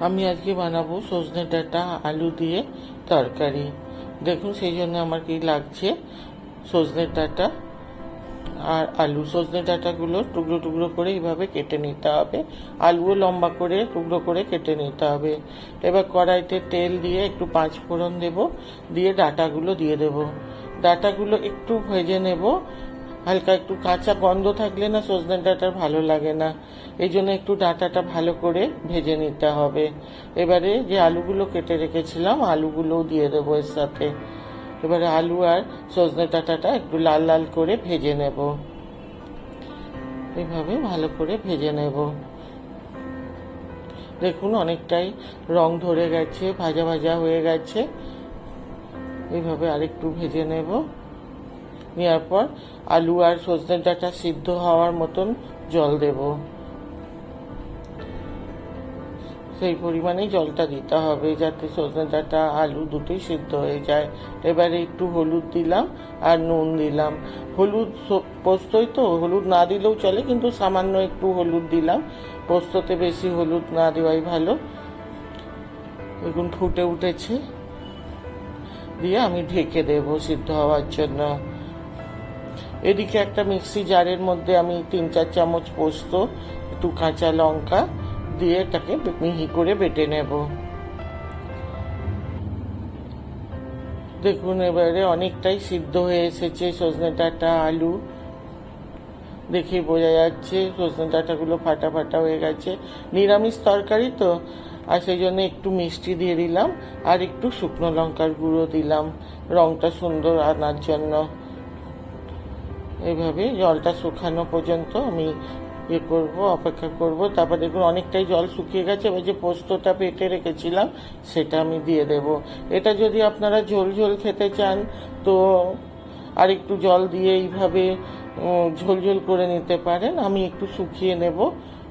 আমি আজকে বানাবো সজনে ডাঁটা, আলু দিয়ে তরকারি। দেখুন, সেই জন্য আমার কি লাগছে সজনে ডাঁটা আর আলু। সজনে ডাঁটাগুলো টুকরো টুকরো করে এইভাবে কেটে নিতে হবে। আলুও লম্বা করে, টুকরো করে কেটে নিতে হবে। এবার কড়াইতে তেল দিয়ে একটু পাঁচ ফোড়ন দেব, দিয়ে ডাঁটাগুলো দিয়ে দেব। ডাঁটাগুলো একটু ভেজে নেব হালকা একটু কাঁচা গন্ধ থাকলে না সজনে ডাঁটার ভালো লাগে না। এই জন্য একটু ডাঁটাটা ভালো করে ভেজে নিতে হবে। এবারে যে আলুগুলো কেটে রেখেছিলাম, আলুগুলোও দিয়ে দেবো এর সাথে। এবারে আলু আর সজনে ডাঁটাটা একটু লাল লাল করে ভেজে নেব। এভাবে ভালো করে ভেজে নেব। দেখুন, অনেকটাই রং ধরে গেছে, ভাজা ভাজা হয়ে গেছে। এইভাবে আরেকটু ভেজে নেব। নেওয়ার পর আলু আর সজনে ডাঁটা সিদ্ধ হওয়ার মতন জল দেব। সেই পরিমাণেই জলটা দিতে হবে যাতে সজনে ডাঁটা, আলু দুটোই সিদ্ধ হয়ে যায়। এবারে একটু হলুদ দিলাম আর নুন দিলাম। হলুদ পোস্তই তো, হলুদ না দিলেও চলে, কিন্তু সামান্য একটু হলুদ দিলাম। পোস্ততে বেশি হলুদ না দেওয়াই ভালো। দেখুন ফুটে উঠেছে। দিয়ে আমি ঢেকে দেব সিদ্ধ হওয়ার জন্য। এদিকে একটা মিক্সি জারের মধ্যে আমি তিন, চার চামচ পোস্ত, একটু কাঁচা লঙ্কা দিয়ে এটাকে মিহি করে বেটে নেব। দেখুন, এবারে অনেকটাই সিদ্ধ হয়ে এসেছে সজনে ডাঁটা, আলু। দেখে বোঝা যাচ্ছে সজনে ডাঁটাগুলো ফাটা ফাটা হয়ে গেছে। নিরামিষ তরকারি তো, আর সেই জন্য একটু মিষ্টি দিয়ে দিলাম, আর একটু শুকনো লঙ্কার গুঁড়ো দিলাম। রংটা সুন্দর আনার জন্য। এইভাবে জলটা শুকানো পর্যন্ত আমি ইয়ে করব, অপেক্ষা করব। তারপর দেখুন অনেকটাই জল শুকিয়ে গেছে। এবার যে পোস্তটা পেটে রেখেছিলাম, সেটা আমি দিয়ে দেব। এটা যদি আপনারা ঝোল ঝোল খেতে চান, তো আর একটু জল দিয়ে এইভাবে ঝোল ঝোল করে নিতে পারেন। আমি একটু শুকিয়ে নেব,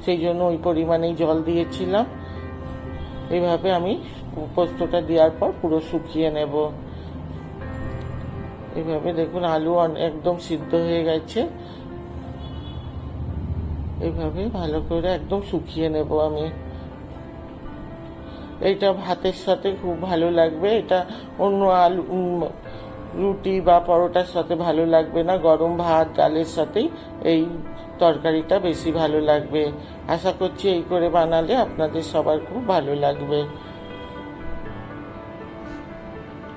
সেই জন্য ওই পরিমাণেই জল দিয়েছিলাম। এইভাবে আমি পোস্তটা দেওয়ার পর পুরো শুকিয়ে নেব। এইভাবে দেখুন, আলু একদম সিদ্ধ হয়ে গেছে। এইভাবে ভালো করে একদম শুকিয়ে নেব আমি। এটা ভাতের সাথে খুব ভালো লাগবে। এটা অন্য আলু রুটি বা পরোটার সাথে ভালো লাগবে না। গরম ভাত, ডালের সাথেই এই তরকারিটা বেশি ভালো লাগবে। আশা করছি এই করে বানালে আপনাদের সবার খুব ভালো লাগবে।